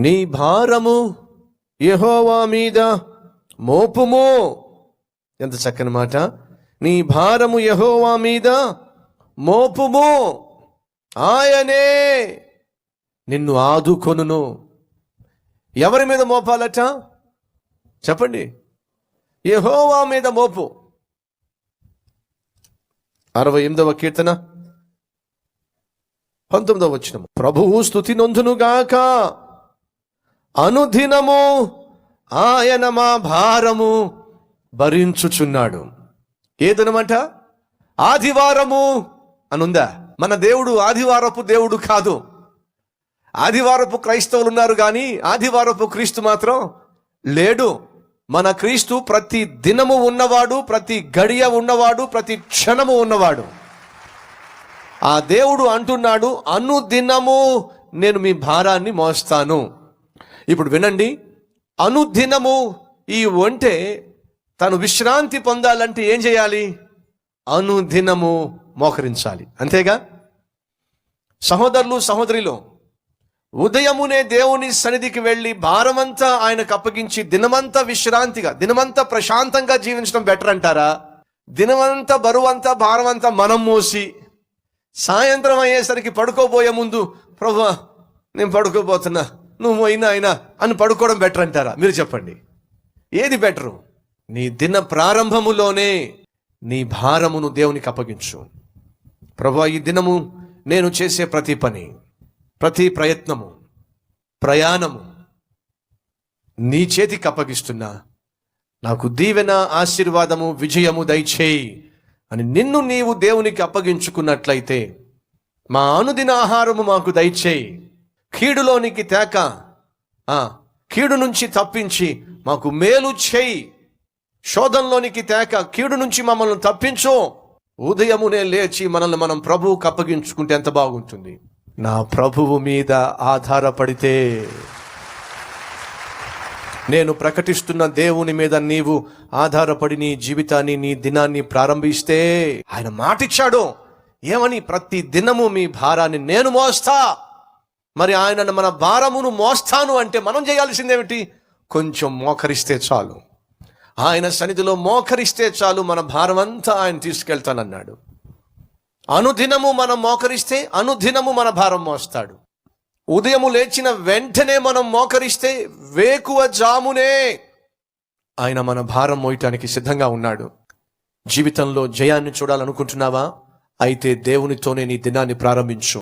నీ భారము యహోవా మీద మోపుము. ఎంత చక్కని మాట. నీ భారము యహోవా మీద మోపుము. ఆయనే నిన్ను ఆదుకొనును. ఎవరి మీద మోపాలట? చెప్పండి. యహోవా మీద మోపు. అరవై ఎనిమిదవ కీర్తన. పంతొమ్మిదవ వచ్చిన ప్రభువు స్థుతి నొందునుగాక. అనుదినము ఆయన మా భారము భరించుచున్నాడు. ఏదనమాట? ఆదివారము అనుందా? మన దేవుడు ఆదివారపు దేవుడు కాదు. ఆదివారపు క్రైస్తవులు ఉన్నారు కానీ ఆదివారపు క్రీస్తు మాత్రం లేడు. మన క్రీస్తు ప్రతి దినము ఉన్నవాడు ప్రతి గడియ ఉన్నవాడు ప్రతి క్షణము ఉన్నవాడు. ఆ దేవుడు అంటున్నాడు అనుదినము నేను మీ భారాన్ని మోస్తాను. ఇప్పుడు వినండి. అనుదినము ఈ ఒంటె తను విశ్రాంతి పొందాలంటే ఏం చేయాలి? అనుదినము మోకరించాలి. అంతేగా? సహోదరులు సహోదరిలో ఉదయమునే దేవుని సన్నిధికి వెళ్ళి భారమంతా ఆయనకు అప్పగించి దినమంతా విశ్రాంతిగా దినమంతా ప్రశాంతంగా జీవించడం బెటర్ అంటారా? దినమంతా బరువంతా భారమంతా మనం మోసి సాయంత్రం అయ్యేసరికి పడుకోబోయే ముందు ప్రభు నేను పడుకోబోతున్నా. నువ్వు అయినా అయినా అని పడుకోవడం బెటర్ అంటారా? మీరు చెప్పండి. ఏది బెటరు నీ దిన ప్రారంభములోనే నీ భారమును దేవునికి అప్పగించు. ప్రభు ఈ దినము నేను చేసే ప్రతి పని ప్రతి ప్రయత్నము ప్రయాణము నీ చేతికి అప్పగిస్తున్నా. నాకు దీవెన ఆశీర్వాదము విజయము దయచేయి అని నిన్ను నీవు దేవునికి అప్పగించుకున్నట్లయితే మా అనుదిన ఆహారము మాకు దయచేయి. కీడులోనికి తేక. కీడు నుంచి తప్పించి మాకు మేలు చేయి. శోధంలోనికి తేక కీడు నుంచి మమ్మల్ని తప్పించు. ఉదయమునే లేచి మనల్ని మనం ప్రభువుకు అప్పగించుకుంటే ఎంత బాగుంటుంది. నా ప్రభువు మీద ఆధారపడితే నేను ప్రకటిస్తున్న దేవుని మీద నీవు ఆధారపడి నీ జీవితాన్ని నీ దినాన్ని ప్రారంభిస్తే ఆయన మాటిచ్చాడు. ఏమని? ప్రతి దినము మీ భారాన్ని నేను మోస్తా. మరి ఆయన మన భారమును మోస్తాను అంటే మనం చేయాల్సిందేమిటి? కొంచెం మోకరిస్తే చాలు. ఆయన సన్నిధిలో మోకరిస్తే చాలు మన భారం అంతా ఆయన తీసుకెళ్తానన్నాడు. అనుదినము మనం మోకరిస్తే అనుదినము మన భారం మోస్తాడు. ఉదయము లేచిన వెంటనే మనం మోకరిస్తే వేకువ జామునే. ఆయన మన భారం మోయటానికి సిద్ధంగా ఉన్నాడు. జీవితంలో జయాన్ని చూడాలనుకుంటున్నావా? అయితే దేవునితోనే నీ దినాన్ని ప్రారంభించు.